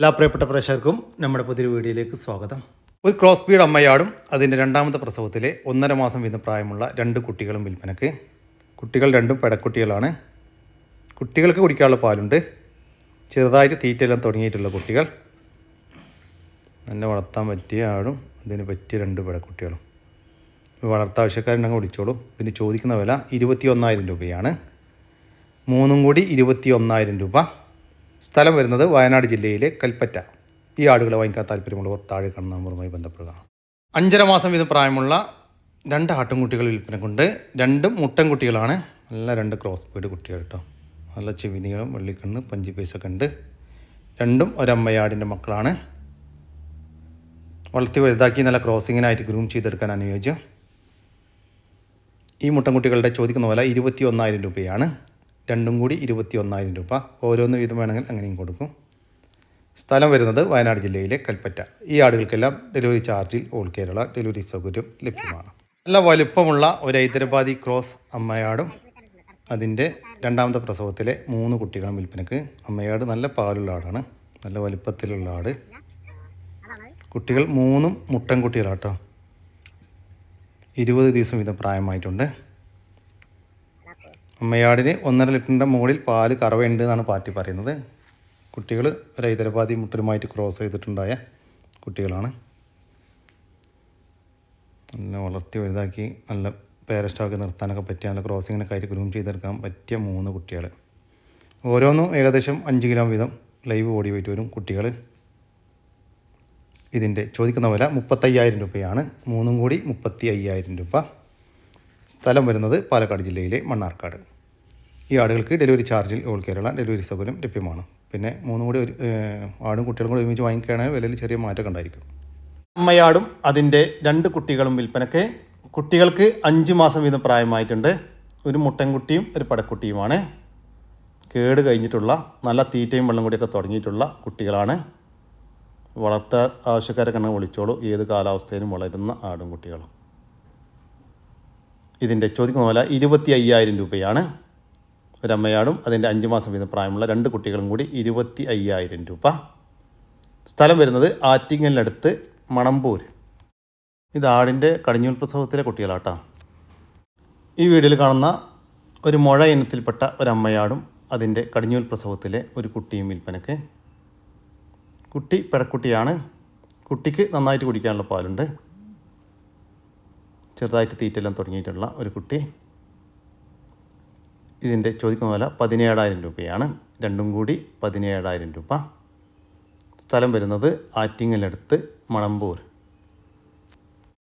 എല്ലാ പ്രിയപ്പെട്ട പ്രേക്ഷകർക്കും നമ്മുടെ പുതിയൊരു വീഡിയോയിലേക്ക് സ്വാഗതം. ഒരു ക്രോസ് ബീഡ് അമ്മയാടും അതിന്റെ രണ്ടാമത്തെ പ്രസവത്തിലെ ഒന്നര മാസം വീതം പ്രായമുള്ള രണ്ട് കുട്ടികളും വിൽപ്പനക്ക് കുട്ടികൾ രണ്ടും പെടക്കുട്ടികളാണ്. കുട്ടികൾക്ക് കുടിക്കാനുള്ള പാലുണ്ട്. ചെറുതായിട്ട് തീറ്റയെല്ലാം തുടങ്ങിയിട്ടുള്ള കുട്ടികൾ. നല്ല വളർത്താൻ പറ്റിയ ആടും അതിന് പറ്റിയ രണ്ട് പെടക്കുട്ടികളും. വളർത്താവശ്യക്കാരുണ്ടെങ്കിൽ വിളിച്ചോളൂ. ഇതിന് ചോദിക്കുന്ന വില ഇരുപത്തി ഒന്നായിരം രൂപയാണ്. മൂന്നും കൂടി ഇരുപത്തി ഒന്നായിരം രൂപ. സ്ഥലം വരുന്നത് വയനാട് ജില്ലയിലെ കൽപ്പറ്റ. ഈ ആടുകളെ വാങ്ങിക്കാൻ താല്പര്യമുള്ളവർ താഴെ കാണുന്ന നമ്പറുമായി ബന്ധപ്പെടുക. അഞ്ചര മാസം വീതം പ്രായമുള്ള രണ്ട് ആട്ടുംകുട്ടികൾ വിൽപ്പന കൊണ്ട് രണ്ടും മുട്ടൻകുട്ടികളാണ് നല്ല രണ്ട് ക്രോസ് ബീഡ് കുട്ടികൾ കേട്ടോ നല്ല ചെവിനികളും വെള്ളിക്കണ്ണ് പഞ്ചി പൈസൊക്കെ ഉണ്ട്. രണ്ടും ഒരമ്മയാടിന്റെ മക്കളാണ്. വളർത്തി വലുതാക്കി നല്ല ക്രോസിങ്ങിനായിട്ട് ഗ്രൂം ചെയ്തെടുക്കാൻ അനുയോജ്യം. ഈ മുട്ടൻകുട്ടികളുടെ ചോദിക്കുന്ന വില ഇരുപത്തി ഒന്നായിരം രൂപയാണ്. രണ്ടും കൂടി ഇരുപത്തി ഒന്നായിരം രൂപ. ഓരോന്ന് വീതം വേണമെങ്കിൽ അങ്ങനെയും കൊടുക്കും. സ്ഥലം വരുന്നത് വയനാട് ജില്ലയിലെ കൽപ്പറ്റ. ഈ ആടുകൾക്കെല്ലാം ഡെലിവറി ചാർജിൽ ഓൾ കേരള ഡെലിവറി സൗകര്യം ലഭ്യമാണ്. നല്ല വലുപ്പമുള്ള ഒരു ഹൈദരാബാദി ക്രോസ് അമ്മയാടും അതിന്റെ രണ്ടാമത്തെ പ്രസവത്തിലെ മൂന്ന് കുട്ടികളും വിൽപ്പനക്ക്. അമ്മയാട് നല്ല പാലുള്ള ആടാണ്. നല്ല വലുപ്പത്തിലുള്ള ആട്. കുട്ടികൾ മൂന്നും മുട്ടൻ കുട്ടികളാട്ടോ ഇരുപത് ദിവസം വീതം പ്രായമായിട്ടുണ്ട്. അമ്മയാടിന് ഒന്നര ലിറ്ററിന്റെ മുകളിൽ പാൽ കറവയുണ്ട് എന്നാണ് പാർട്ടി പറയുന്നത്. കുട്ടികൾ ഒരു ഹൈദരാബാദി മുട്ടലുമായിട്ട് ക്രോസ് ചെയ്തിട്ടുണ്ടായ കുട്ടികളാണ്. നല്ല വളർത്തി വലുതാക്കി നല്ല പേരസ്റ്റാക്കി നിർത്താനൊക്കെ പറ്റിയ നല്ല ക്രോസിങ്ങിനൊക്കെ ആയിട്ട് ഗ്രൂം ചെയ്തെടുക്കാൻ പറ്റിയ മൂന്ന് കുട്ടികൾ. ഓരോന്നും ഏകദേശം അഞ്ച് കിലോ വീതം ലൈവ് ഓടി പോയിട്ട് വരും കുട്ടികൾ. ഇതിന്റെ ചോദിക്കുന്ന വില മുപ്പത്തയ്യായിരം രൂപയാണ്. മൂന്നും കൂടി മുപ്പത്തി അയ്യായിരം രൂപ. സ്ഥലം വരുന്നത് പാലക്കാട് ജില്ലയിലെ മണ്ണാർക്കാട്. ഈ ആടുകൾക്ക് ഡെലിവറി ചാർജിൽ ഓൾ കേരള ഡെലിവറി സൗകര്യം ലഭ്യമാണ്. പിന്നെ മൂന്നും കൂടി ഒരു ആടും കുട്ടികളും കൂടി ഒരുമിച്ച് വാങ്ങിക്കുകയാണെങ്കിൽ വിലയിൽ ചെറിയ മാറ്റം ഉണ്ടായിരിക്കും അമ്മയാടും അതിന്റെ രണ്ട് കുട്ടികളും വിൽപ്പനയ്ക്ക് കുട്ടികൾക്ക് അഞ്ച് മാസം വീതം പ്രായമായിട്ടുണ്ട്. ഒരു മുട്ടൻകുട്ടിയും ഒരു പടക്കുട്ടിയുമാണ്. കേട് കഴിഞ്ഞിട്ടുള്ള നല്ല തീറ്റയും വെള്ളം കൂടിയൊക്കെ തുടങ്ങിയിട്ടുള്ള കുട്ടികളാണ്. വളർത്ത ആവശ്യക്കാരെ കണ്ണ് വിളിച്ചോളൂ. ഏത് കാലാവസ്ഥയിലും വളരുന്ന ആടും കുട്ടികളും. ഇതിന്റെ ചോദിക്കുന്ന പോലെ ഇരുപത്തി അയ്യായിരം രൂപയാണ്. ഒരമ്മയാടും അതിന്റെ അഞ്ച് മാസം വീതം പ്രായമുള്ള രണ്ട് കുട്ടികളും കൂടി ഇരുപത്തി അയ്യായിരം രൂപ. സ്ഥലം വരുന്നത് ആറ്റിങ്ങലിനടുത്ത് മണമ്പൂർ ഇത് ആടിന്റെ കടിഞ്ഞൂൽ പ്രസവത്തിലെ കുട്ടികളാട്ടോ. ഈ വീഡിയോയിൽ കാണുന്ന ഒരു മുഴ ഇനത്തിൽപ്പെട്ട ഒരമ്മയാടും അതിന്റെ കടിഞ്ഞൂൽ പ്രസവത്തിലെ ഒരു കുട്ടിയും വിൽപ്പനക്ക് കുട്ടി പെടക്കുട്ടിയാണ്. കുട്ടിക്ക് നന്നായിട്ട് കുടിക്കാനുള്ള പാലുണ്ട്. ചെറുതായിട്ട് തീറ്റെല്ലാം തുടങ്ങിയിട്ടുള്ള ഒരു കുട്ടി. ഇതിന്റെ ചോദിക്കുന്ന വില പതിനേഴായിരം രൂപയാണ്. രണ്ടും കൂടി പതിനേഴായിരം രൂപ. സ്ഥലം വരുന്നത് ആറ്റിങ്ങലടുത്ത് മണമ്പൂർ.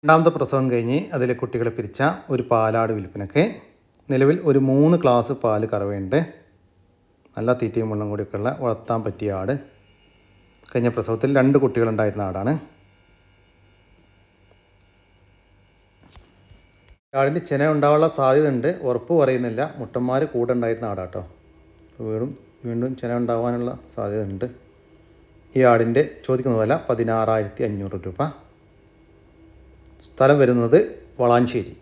രണ്ടാമത്തെ പ്രസവം കഴിഞ്ഞ് അതിലെ കുട്ടികളെ പിരിച്ച ഒരു പാലാട് വിൽപ്പനക്ക് നിലവിൽ ഒരു മൂന്ന് ക്ലാസ് പാൽ കറവയുണ്ട്. നല്ല തീറ്റയും വെള്ളം കൂടിയൊക്കെയുള്ള വളർത്താൻ പറ്റിയ ആട്. കഴിഞ്ഞ പ്രസവത്തിൽ രണ്ട് കുട്ടികളുണ്ടായിരുന്ന ആടാണ്. ആടിന് ചെന ഉണ്ടാവാനുള്ള സാധ്യതയുണ്ട്. ഉറപ്പ് പറയുന്നില്ല. മുട്ടന്മാർ കൂടെ ഉണ്ടായിരുന്ന ആടാട്ടോ. വീണ്ടും വീണ്ടും ചെന ഉണ്ടാവാനുള്ള സാധ്യതയുണ്ട്. ഈ ആടിന്റെ ചോദിക്കുന്ന വില പതിനാറായിരത്തി അഞ്ഞൂറ് രൂപ. സ്ഥലം വരുന്നത് വളാഞ്ചേരി.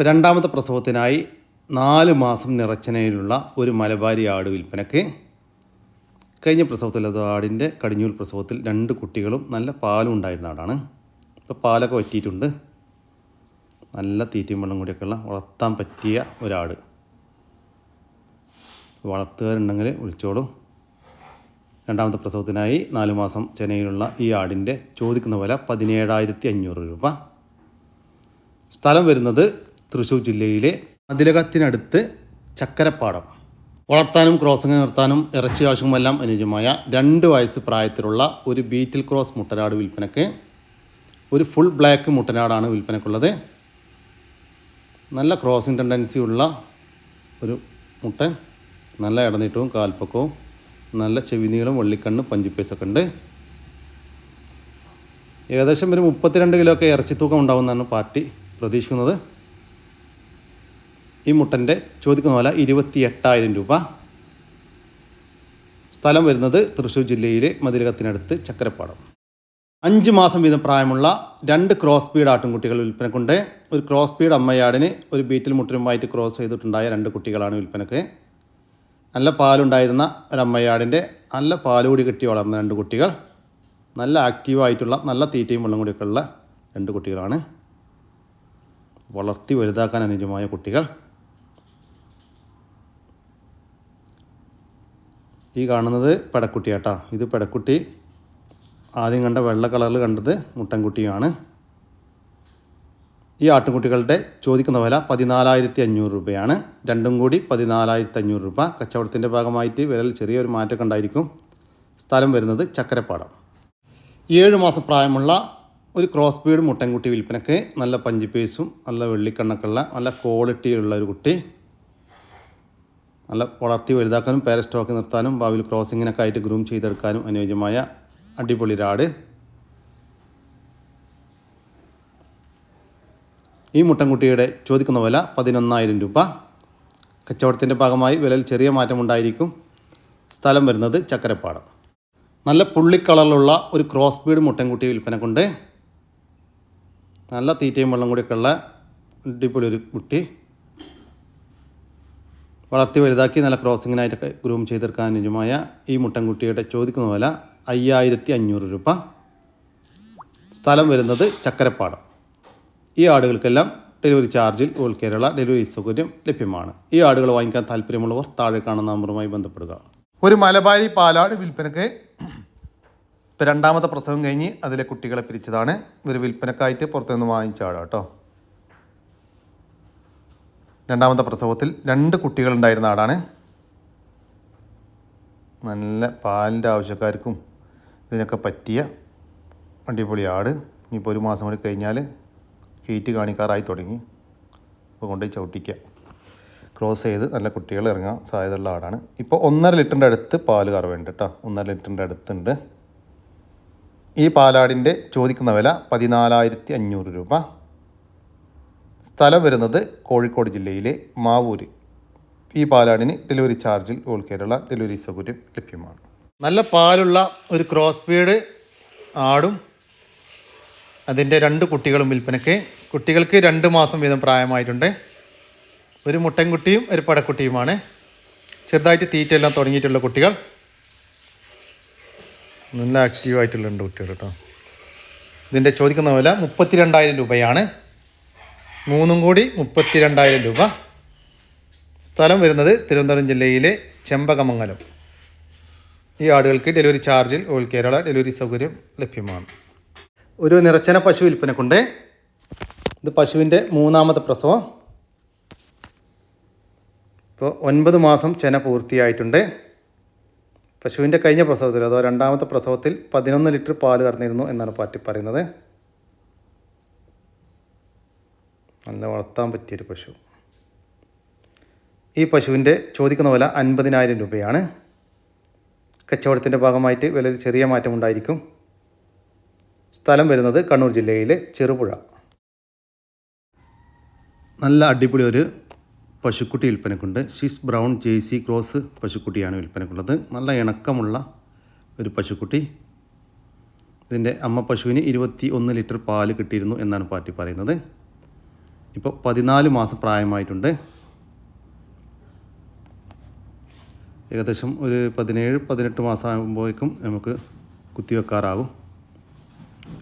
രണ്ടാമത്തെ പ്രസവത്തിനായി നാല് മാസം നിറച്ചനയിലുള്ള ഒരു മലബാരി ആട് വിൽപ്പനക്ക് കഴിഞ്ഞ പ്രസവത്തിൽ അത് ആടിന്റെ കടിഞ്ഞൂൽ പ്രസവത്തിൽ രണ്ട് കുട്ടികളും നല്ല പാലും ഉണ്ടായിരുന്ന ആടാണ്. ഇപ്പോൾ പാലൊക്കെ വറ്റിയിട്ടുണ്ട്. നല്ല തീറ്റയും വെള്ളം കൂടിയൊക്കെയുള്ള വളർത്താൻ പറ്റിയ ഒരാട്. വളർത്തുകാരുണ്ടെങ്കിൽ വിളിച്ചോളൂ. രണ്ടാമത്തെ പ്രസവത്തിനായി നാല് മാസം ചെന്നൈയിലുള്ള ഈ ആടിന്റെ ചോദിക്കുന്ന വില പതിനേഴായിരത്തി അഞ്ഞൂറ് രൂപ. സ്ഥലം വരുന്നത് തൃശ്ശൂർ ജില്ലയിലെ മതിലകത്തിനടുത്ത് ചക്കരപ്പാടം. വളർത്താനും ക്രോസിങ് നിർത്താനും ഇറച്ചി ആവശ്യവുമെല്ലാം അനുയോജ്യമായ രണ്ട് വയസ്സ് പ്രായത്തിലുള്ള ഒരു ബീറ്റിൽ ക്രോസ് മുട്ടനാട് വിൽപ്പനക്ക് ഒരു ഫുൾ ബ്ലാക്ക് മുട്ടനാടാണ് വിൽപ്പനക്കുള്ളത്. നല്ല ക്രോസിങ് ടെൻഡൻസി ഉള്ള ഒരു മുട്ട നല്ല ഇടനീട്ടവും കാൽപ്പക്കവും നല്ല ചെവിനീളം വെള്ളിക്കണ്ണ് പഞ്ചിപ്പേസൊക്കെ ഉണ്ട്. ഏകദേശം ഒരു മുപ്പത്തിരണ്ട് കിലോ ഒക്കെ ഇറച്ചി തൂക്കം ഉണ്ടാവുമെന്നാണ് പാർട്ടി പ്രതീക്ഷിക്കുന്നത്. ഈ മുട്ടന്റെ ചോദിക്കുന്ന വില ഇരുപത്തി എട്ടായിരം രൂപ. സ്ഥലം വരുന്നത് തൃശ്ശൂർ ജില്ലയിലെ മതിലകത്തിനടുത്ത് ചക്കരപ്പാടം അഞ്ച് മാസം വീതം പ്രായമുള്ള രണ്ട് ക്രോസ് സ്പീഡ് ആട്ടിൻകുട്ടികൾ വിൽപ്പനക്കുണ്ട്. ഒരു ക്രോസ് സ്പീഡ് അമ്മയാടിന് ഒരു ബീറ്റിൽ മുട്ടിനുമായിട്ട് ക്രോസ് ചെയ്തിട്ടുണ്ടായ രണ്ട് കുട്ടികളാണ് വിൽപ്പനക്ക്. നല്ല പാലുണ്ടായിരുന്ന ഒരമ്മയാടിന്റെ നല്ല പാലുകൂടി കിട്ടി വളർന്ന രണ്ട് കുട്ടികൾ. നല്ല ആക്റ്റീവായിട്ടുള്ള നല്ല തീറ്റയും വെള്ളം കൂടിയൊക്കെ രണ്ട് കുട്ടികളാണ്. വളർത്തി വലുതാക്കാൻ അനുജമായ കുട്ടികൾ. ഈ കാണുന്നത് പെടക്കുട്ടിയാട്ടാ ഇത് പെടക്കുട്ടി ആദ്യം കണ്ട വെള്ള കളറിൽ കണ്ടത് മുട്ടൻകുട്ടിയുമാണ് ഈ ആട്ടുകുട്ടികളുടെ ചോദിക്കുന്ന വില പതിനാലായിരത്തി അഞ്ഞൂറ് രൂപയാണ്. രണ്ടും കൂടി പതിനാലായിരത്തി അഞ്ഞൂറ് രൂപ. കച്ചവടത്തിന്റെ ഭാഗമായിട്ട് വില ചെറിയൊരു മാറ്റമൊക്കെ ഉണ്ടായിരിക്കും സ്ഥലം വരുന്നത് ചക്കരപ്പാടം. ഏഴ് മാസം പ്രായമുള്ള ഒരു ക്രോസ് ബീഡ് മുട്ടൻകുട്ടി വിൽപ്പനക്ക് നല്ല പഞ്ചിപ്പേസും നല്ല വെള്ളിക്കണ്ണക്കുള്ള നല്ല ക്വാളിറ്റിയുള്ള ഒരു കുട്ടി. നല്ല വളർത്തി വലുതാക്കാനും പേര സ്റ്റോക്ക് നിർത്താനും ഭാവിയിൽ ക്രോസിങ്ങിനൊക്കെ ആയിട്ട് ഗ്രൂം ചെയ്തെടുക്കാനും അനുയോജ്യമായ അടിപൊളി രാട് ഈ മുട്ടൻകുട്ടിയുടെ ചോദിക്കുന്ന വില പതിനൊന്നായിരം രൂപ. കച്ചവടത്തിന്റെ ഭാഗമായി വിലയിൽ ചെറിയ മാറ്റമുണ്ടായിരിക്കും സ്ഥലം വരുന്നത് ചക്കരപ്പാടം. നല്ല പുള്ളിക്കളറിലുള്ള ഒരു ക്രോസ് ബീഡ് മുട്ടൻകുട്ടി വിൽപ്പന കൊണ്ട് നല്ല തീറ്റയും വെള്ളം കൂടിയൊക്കെ ഉള്ള അടിപൊളി ഒരു കുട്ടി. വളർത്തി വലുതാക്കി നല്ല ക്രോസിങ്ങിനായിട്ടൊക്കെ ഗ്രൂം ചെയ്തെടുക്കാൻ അനുജമായ ഈ മുട്ടൻകുട്ടിയുടെ ചോദിക്കുന്ന വില അയ്യായിരത്തി അഞ്ഞൂറ് രൂപ. സ്ഥലം വരുന്നത് ചക്കരപ്പാടം. ഈ ആടുകൾക്കെല്ലാം ഡെലിവറി ചാർജിൽ ഓൾ കേരള ഡെലിവറി സൗകര്യം ലഭ്യമാണ്. ഈ ആടുകൾ വാങ്ങിക്കാൻ താല്പര്യമുള്ളവർ താഴെ കാണുന്ന നമ്പറുമായി ബന്ധപ്പെടുക. ഒരു മലബാരി പാലാട് വിൽപ്പനക്ക് ഇപ്പോൾ രണ്ടാമത്തെ പ്രസവം കഴിഞ്ഞ് അതിലെ കുട്ടികളെ പിരിച്ചതാണ്. ഇവർ വിൽപ്പനക്കായിട്ട് പുറത്തുനിന്ന് വാങ്ങിച്ച ആടാണ് കേട്ടോ രണ്ടാമത്തെ പ്രസവത്തിൽ രണ്ട് കുട്ടികളുണ്ടായിരുന്ന ആടാണ്. നല്ല പാലിന്റെ ആവശ്യക്കാർക്കും ഇതിനൊക്കെ പറ്റിയ അടിപൊളി ആട്. ഇനിയിപ്പോൾ ഒരു മാസം കൂടി കഴിഞ്ഞാൽ ഹീറ്റ് കാണിക്കാറായി തുടങ്ങി. അപ്പോൾ കൊണ്ടുപോയി ചവിട്ടിക്കുക ക്രോസ് ചെയ്ത് നല്ല കുട്ടികൾ ഇറങ്ങാൻ സാധ്യതയുള്ള ആടാണ്. ഇപ്പോൾ ഒന്നര ലിറ്ററിന്റെ അടുത്ത് പാൽ കറവുണ്ട് കേട്ടോ. ഒന്നര ലിറ്ററിന്റെ അടുത്തുണ്ട്. ഈ പാലാടിന്റെ ചോദിക്കുന്ന വില പതിനാലായിരത്തി അഞ്ഞൂറ് രൂപ. സ്ഥലം വരുന്നത് കോഴിക്കോട് ജില്ലയിലെ മാവൂര്. ഈ പാലാടിന് ഡെലിവറി ചാർജിൽ ഓൾ കേരള ഡെലിവറി സൗകര്യം ലഭ്യമാണ്. നല്ല പാലുള്ള ഒരു ക്രോസ് ബീഡ് ആടും അതിന്റെ രണ്ട് കുട്ടികളും വിൽപ്പനയ്ക്ക്. കുട്ടികൾക്ക് രണ്ട് മാസം വീതം പ്രായമായിട്ടുണ്ട്. ഒരു മുട്ടൻകുട്ടിയും ഒരു പടക്കുട്ടിയുമാണ്. ചെറുതായിട്ട് തീറ്റയെല്ലാം തുടങ്ങിയിട്ടുള്ള കുട്ടികൾ. നല്ല ആക്റ്റീവായിട്ടുള്ള രണ്ട് കുട്ടികൾ കേട്ടോ ഇതിന്റെ ചോദിക്കുന്ന വില മുപ്പത്തി രണ്ടായിരം രൂപയാണ്. മൂന്നും കൂടി മുപ്പത്തി രണ്ടായിരം രൂപ. സ്ഥലം വരുന്നത് തിരുവനന്തപുരം ജില്ലയിലെ ചെമ്പകമംഗലം. ഈ ആടുകൾക്ക് ഡെലിവറി ചാർജിൽ ഓൾ കേരള ഡെലിവറി സൗകര്യം ലഭ്യമാണ്. ഒരു നിറച്ചന പശു വിൽപ്പനക്കുണ്ട് ഇത് പശുവിന്റെ മൂന്നാമത്തെ പ്രസവം. ഇപ്പോൾ ഒൻപത് മാസം ചെന പൂർത്തിയായിട്ടുണ്ട്. പശുവിന്റെ കഴിഞ്ഞ പ്രസവത്തിൽ അതോ രണ്ടാമത്തെ പ്രസവത്തിൽ പതിനൊന്ന് ലിറ്റർ പാൽ കറന്നിരുന്നു എന്നാണ് പാറ്റി പറയുന്നത്. നല്ല വളർത്താൻ പറ്റിയൊരു പശു. ഈ പശുവിന്റെ ചോദിക്കുന്ന വില അൻപതിനായിരം രൂപയാണ്. കച്ചവടത്തിന്റെ ഭാഗമായിട്ട് വിലയിൽ ചെറിയ മാറ്റം ഉണ്ടായിരിക്കും. സ്ഥലം വരുന്നത് കണ്ണൂർ ജില്ലയിലെ ചെറുപുഴ. നല്ല അടിപൊളി ഒരു പശുക്കുട്ടി വിൽപ്പനക്കുണ്ട്. ഷിസ് ബ്രൗൺ ജേസി ക്രോസ് പശുക്കുട്ടിയാണ് വിൽപ്പനക്കുള്ളത്. നല്ല ഇണക്കമുള്ള ഒരു പശുക്കുട്ടി. ഇതിന്റെ അമ്മ പശുവിന് ഇരുപത്തി ഒന്ന് ലിറ്റർ പാൽ കിട്ടിയിരുന്നു എന്നാണ് പാർട്ടി പറയുന്നത്. ഇപ്പോൾ പതിനാല് മാസം പ്രായമായിട്ടുണ്ട്. ഏകദേശം ഒരു പതിനേഴ് പതിനെട്ട് മാസമാകുമ്പോഴേക്കും നമുക്ക് കുത്തിവെക്കാറാവും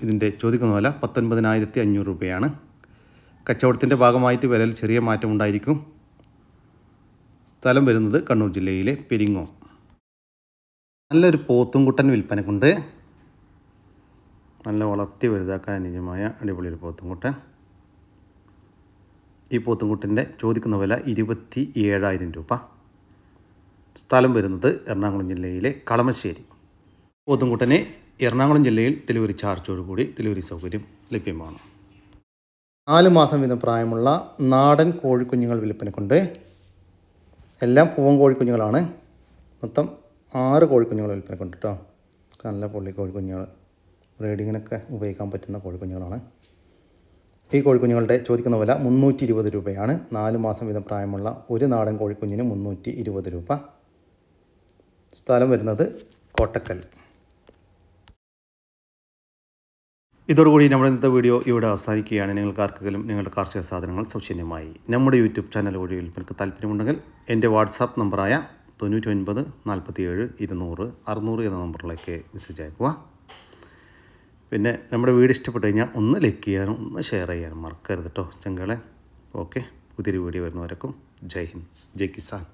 ഇതിന്റെ ചോദിക്കുന്ന വില പത്തൊൻപതിനായിരത്തി അഞ്ഞൂറ് രൂപയാണ്. കച്ചവടത്തിന്റെ ഭാഗമായിട്ട് വിലയിൽ ചെറിയ മാറ്റം ഉണ്ടായിരിക്കും. സ്ഥലം വരുന്നത് കണ്ണൂർ ജില്ലയിലെ പെരിങ്ങോ. നല്ലൊരു പോത്തും കുട്ടൻ വിൽപ്പനക്കുണ്ട് നല്ല വളർത്തി വലുതാക്കാൻ അനുയോജ്യമായ അടിപൊളി ഒരു പോത്തുംകുട്ടൻ. ഈ പോത്തും പോത്തുംകുട്ടന്റെ ചോദിക്കുന്ന വില ഇരുപത്തി ഏഴായിരം രൂപ. സ്ഥലം വരുന്നത് എറണാകുളം ജില്ലയിലെ കളമശ്ശേരി. പോത്തുംകുട്ടനെ എറണാകുളം ജില്ലയിൽ ഡെലിവറി ചാർജോടുകൂടി ഡെലിവറി സൗകര്യം ലഭ്യമാണ്. നാല് മാസം വീതം പ്രായമുള്ള നാടൻ കോഴിക്കുഞ്ഞുങ്ങൾ വിൽപ്പനക്കുണ്ട്. എല്ലാം പൂവൻ കോഴിക്കുഞ്ഞുങ്ങളാണ്. മൊത്തം ആറ് കോഴിക്കുഞ്ഞുങ്ങൾ വിൽപ്പനക്കുണ്ട് കേട്ടോ നല്ല പുള്ളി കോഴിക്കുഞ്ഞുങ്ങൾ. ബ്രീഡിങ്ങിനൊക്കെ ഉപയോഗിക്കാൻ പറ്റുന്ന കോഴിക്കുഞ്ഞുങ്ങളാണ്. ഈ കോഴിക്കുഞ്ഞുങ്ങളുടെ ചോദിക്കുന്ന വില മുന്നൂറ്റി ഇരുപത് രൂപയാണ്. നാല് മാസം വീതം പ്രായമുള്ള ഒരു നാടൻ കോഴിക്കുഞ്ഞിന് മുന്നൂറ്റി ഇരുപത് രൂപ. സ്ഥലം വരുന്നത് കോട്ടക്കൽ. ഇതോടുകൂടി നമ്മുടെ ഇന്നത്തെ വീഡിയോ ഇവിടെ അവസാനിക്കുകയാണ്. നിങ്ങൾക്ക് ആർക്കെങ്കിലും നിങ്ങളുടെ കാർഷിക സാധനങ്ങൾ സൗജന്യമായി നമ്മുടെ യൂട്യൂബ് ചാനൽ വഴി വിൽപ്പനക്ക് താല്പര്യമുണ്ടെങ്കിൽ എന്റെ വാട്സാപ്പ് നമ്പറായ തൊണ്ണൂറ്റി ഒൻപത് നാൽപ്പത്തി ഏഴ് ഇരുന്നൂറ് അറുന്നൂറ് എന്ന നമ്പറിലേക്ക് മെസ്സേജ് അയക്കുക പിന്നെ നമ്മുടെ വീഡിയോ ഇഷ്ടപ്പെട്ട് കഴിഞ്ഞാൽ ഒന്ന് ലൈക്ക് ചെയ്യാനും ഒന്ന് ഷെയർ ചെയ്യാനും മറക്കരുത് കേട്ടോ ചങ്കളെ. ഓക്കെ. പുതിയൊരു വീഡിയോ വരുന്നവരക്കും ജയ് ഹിന്ദ്. ജയ് കിസാൻ.